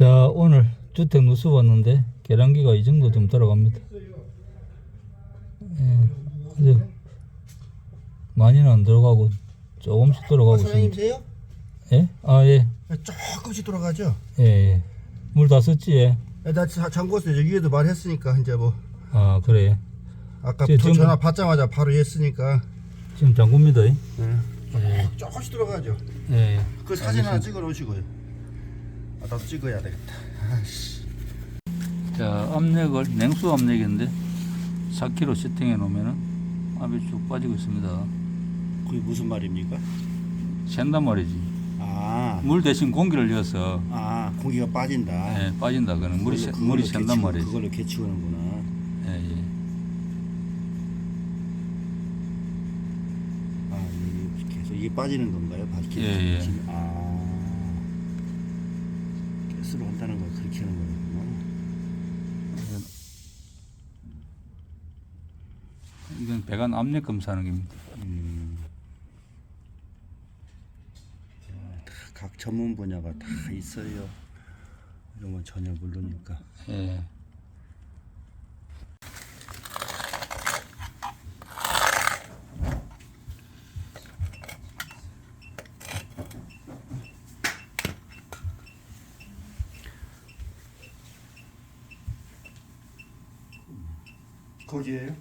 자 오늘 주택 누수 봤는데 계량기가 이 정도 좀 들어갑니다. 예, 아주 많이는 안 들어가고 조금씩 들어가고 있습니다. 사장님세요? 예? 아 예, 조금씩 돌아가죠. 예, 예. 물 다 썼지 예. 나 잠궈서 여기 위에도 말했으니까 이제 뭐 아 그래. 아까 제- 저- 전화 받자마자 바로 했으니까 지금 잠굽니다. 예, 조금씩 들어가죠. 예. 그 사진 하나 찍어 놓으시고요. 아, 나도 찍어야 되겠다. 아씨. 자 압력을 냉수 압력인데 4kg 세팅해 놓으면은 압이 쭉 빠지고 있습니다. 그게 무슨 말입니까? 샌단 말이지. 아, 물 대신 공기를 넣어서 아 공기가 빠진다. 예, 빠진다. 그는 물이 새- 그걸로- 물이 그걸로 샌단 말이지. 그걸로 개치우는구나. 예, 예. 아, 이게 계속 이게 빠지는 건가요? 밝히. 예, 예. 아, 가스로 한다는 걸 그렇게 하는 거구나. 이건 배관 압력 검사하는 겁니다. 음. 다각 전문 분야가 다 있어요. 이런 건 전혀 모르니까. 예. 거기에요?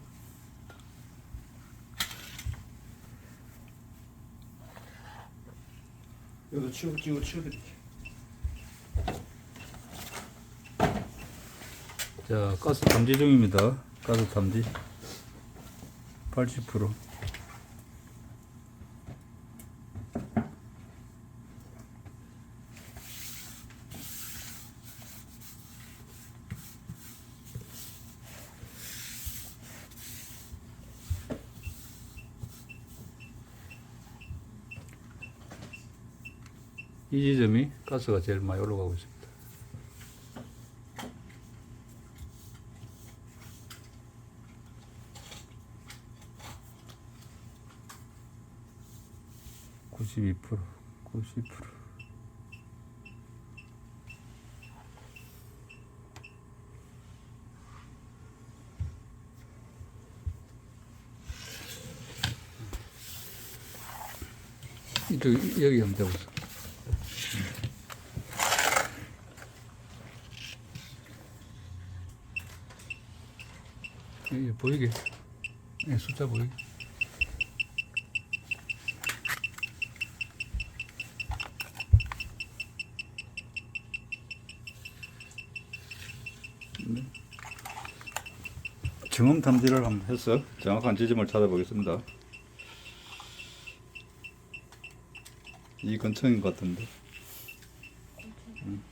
여기도 치워 치워 치워드릴게요. 자, 가스 탐지 중입니다. 가스 탐지. 80%. 이 지점이 가스가 제일 많이 올라가고 있습니다. 구십이 프로, 구십. 이쪽 여기 한번 대보세요. 보이게, 예, 숫자 보이게. 정음 탐지를 한번 해서 정확한 지점을 찾아보겠습니다. 이 근처인 것 같은데. 음.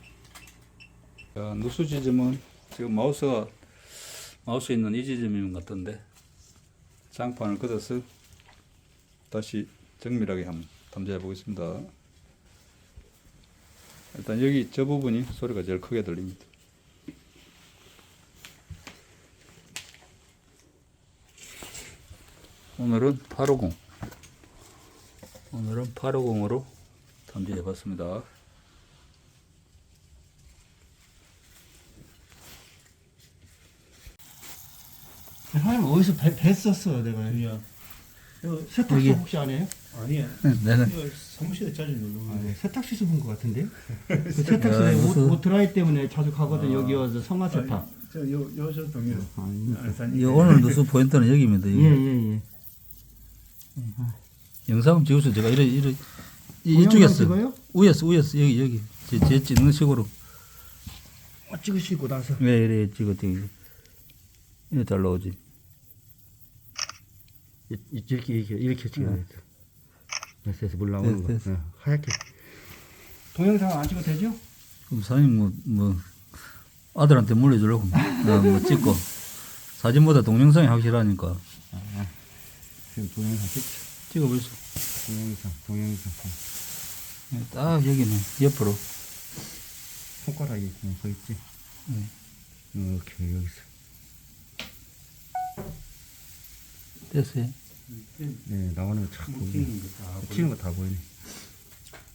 자, 누수 지점은 지금 마우스가 마우스 있는 이 지점인 것 같은데 장판을 걷어서 다시 정밀하게 한번 탐지해 보겠습니다. 일단 여기 저 부분이 소리가 제일 크게 들립니다. 오늘은 850 오늘은 850으로 탐지해 봤습니다. 사장님 어디서 배, 뵀었어 내가. 아니야. 이거 세탁소 여기. 혹시 안 해요? 아니야. 네네. 이거 사무실에 자주 놀러 아. 네. 세탁소에서 본것 같은데. 그 야, 세탁소에 옷, 무슨- 옷 드라이 때문에 자주 가거든 아. 여기 와서 성화 세탁. 저요 요저 동료. 아니, 알산. 이 오늘 누수 포인트는 여기입니다. 여기. 예예 예. 영상 찍어서 제가 이래 이래 이- 동영상 이쪽에서 찍어요? 위에서 위에서 여기 여기 제, 제 찍는 식으로 어, 찍으시고 나서. 왜 이래 찍어 찍어 이래 잘 나오지. 이- 이- 이렇게 이렇게 이렇게 찍어야 돼. 그래서 그래서 물 나오는 됐어, 거. 됐어. 네, 하얗게. 동영상 안 찍어도 되죠? 그럼 사장님 뭐, 뭐 아들한테 물려주려고 어, 뭐 찍고 사진보다 동영상이 확실하니까 지금 동영상 찍. 찍어보세요. 동영상 동영상. 네, 딱 여기는 옆으로 손가락이 그냥 서 있지. 네. 이렇게 여기서. 됐어요. 네 나오는 거참 보이네. 찍는 거 다. 치는 거 다 보이네.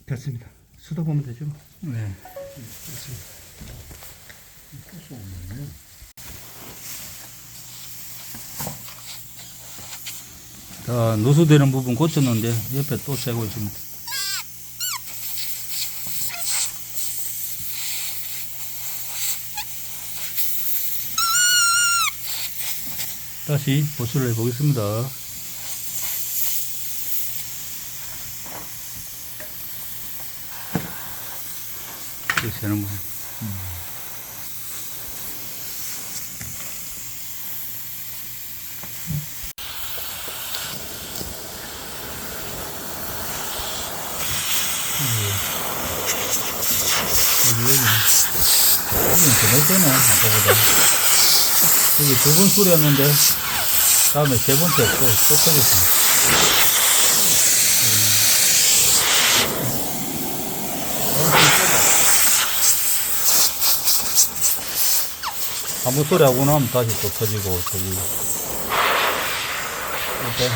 됐습니다. 수도 보면 되죠. 뭐. 네. 자, 누수되는 부분 고쳤는데 옆에 또 새고 있습니다. 다시 보수를 해보겠습니다. 이 새는 부분. 여기는 더잘 되네, 아까보다. 여기 두번 소리였는데, 다음에 세 번째 또, 또 터졌습니다. 한번 소리 하고 나면 다시 또 터지고, 터지고. 일단,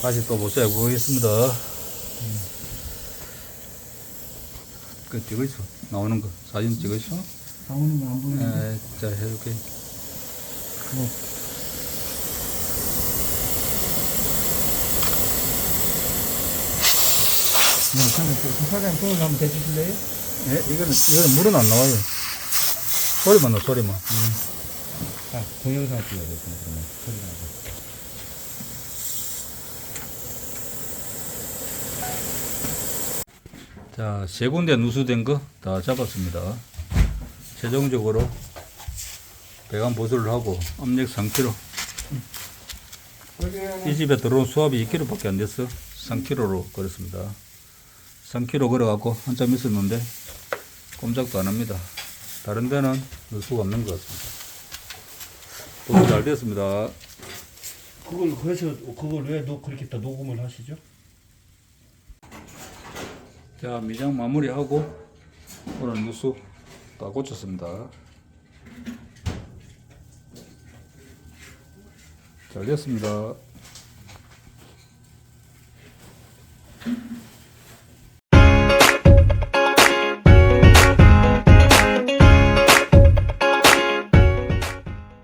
다시 또 모자 해보겠습니다. 그 찍어 있어 나오는 거 사진 찍어 있어? 나오는 거 안 보이는데. 에, 자 해줄게. 네, 그 사장님 손을 한번 대주실래요? 예, 이거는 이거는 물은 안 나와요. 소리만 나 소리만. 아, 동영상 찍어야 돼, 그러면. 소리 나고. 자, 세 군데 누수된 거 다 잡았습니다. 최종적으로 배관 보수를 하고 압력 3kg. 이 집에 들어온 수압이 2kg밖에 안 됐어. 3kg로 걸었습니다. 3kg 걸어갖고 한참 있었는데 꼼짝도 안 합니다. 다른 데는 누수가 없는 것 같습니다. 보수 잘 됐습니다. 그걸 그래서 그걸 왜 노, 그렇게 다 녹음을 하시죠? 자, 미장 마무리하고 오늘 누수 다 고쳤습니다. 잘 됐습니다.